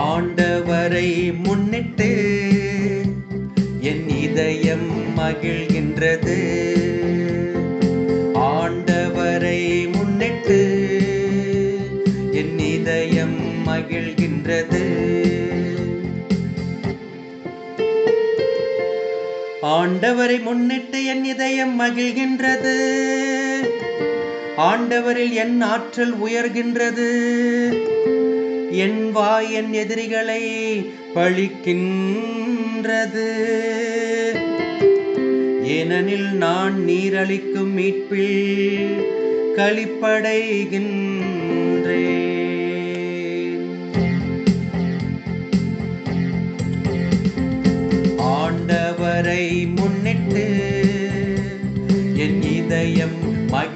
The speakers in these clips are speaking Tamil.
ஆண்டவரை முன்னிட்டு என் இதயம் மகிழ்கின்றது. ஆண்டவரை மகிழ்கின்றது. ஆண்டவரை முன்னிட்டு என் இதயம் மகிழ்கின்றது. ஆண்டவரில் என் ஆற்றல் உயர்கின்றது. என் வாய் என் எதிரிகளை பழிக்கின்றது. ஏனெனில் நான் நீரளிக்கும் மீட்பில் கழிப்படைகின்றேன்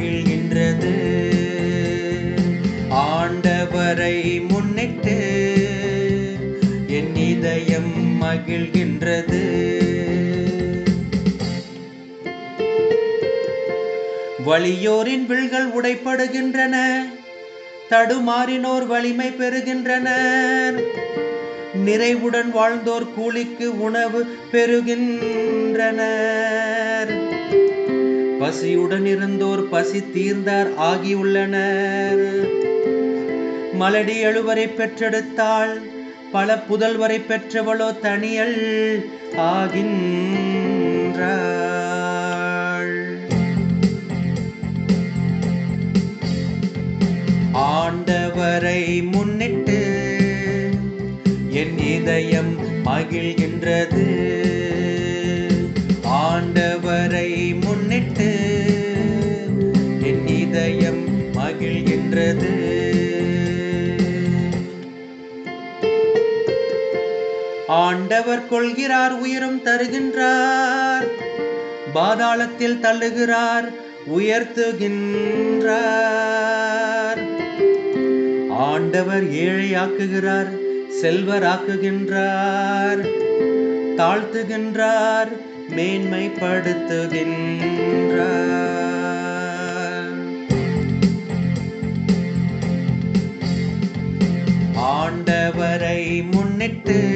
மகிழ்கின்றது. ஆண்டவரை முன்னிட்டு என் இதயம் மகிழ்கின்றது. வலியோரின் வில்கள் உடைப்படுகின்றன தடுமாறினோர் வலிமை பெறுகின்றனர். நிறைவுடன் வாழ்ந்தோர் கூலிக்கு உணவு பெறுகின்றனர். பசியுடன் இருந்தோர் பசி தீர்ந்தார் ஆகியுள்ளனர். மலடி எழுவரை பெற்றெடுத்தாள் பல புதல்வரை பெற்றவளோ தனியல் ஆகின்றாள். ஆண்டவரை முன்னிட்டு என் இதயம் மகிழ்கின்றது. ஆண்டவர் கொள்கிறார் உயரும் தருகின்றார். பாதாளத்தில் தள்ளுகிறார் உயர்த்துகின்றார். ஆண்டவர் ஏழையாக்குகிறார் செல்வராக்குகின்றார். தாழ்த்துகின்றார் மேன்மைப்படுத்துகின்றார். ஆண்டவரை முன்னிட்டு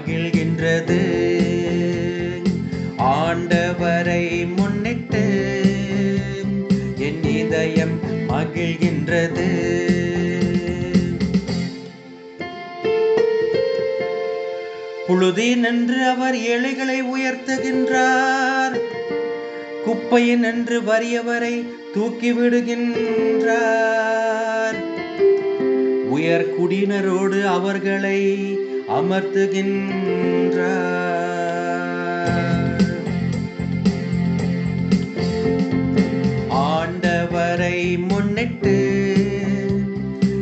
மகிழ்கின்றது. ஆண்டவரை முன்னிட்டு என் இதயம் மகிழ்கின்றது. புழுதி நின்று அவர் ஏழைகளை உயர்த்துகின்றார். குப்பையின் என்று வறியவரை தூக்கி விடுகின்றார் உயர் குடியினரோடு அவர்களை அமர்த்துகின்றார். ஆண்டவரை முன்னிட்டு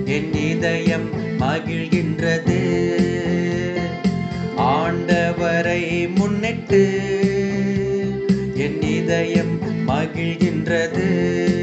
என் இதயம் மகிழ்கின்றது. ஆண்டவரை முன்னிட்டு என் இதயம் மகிழ்கின்றது.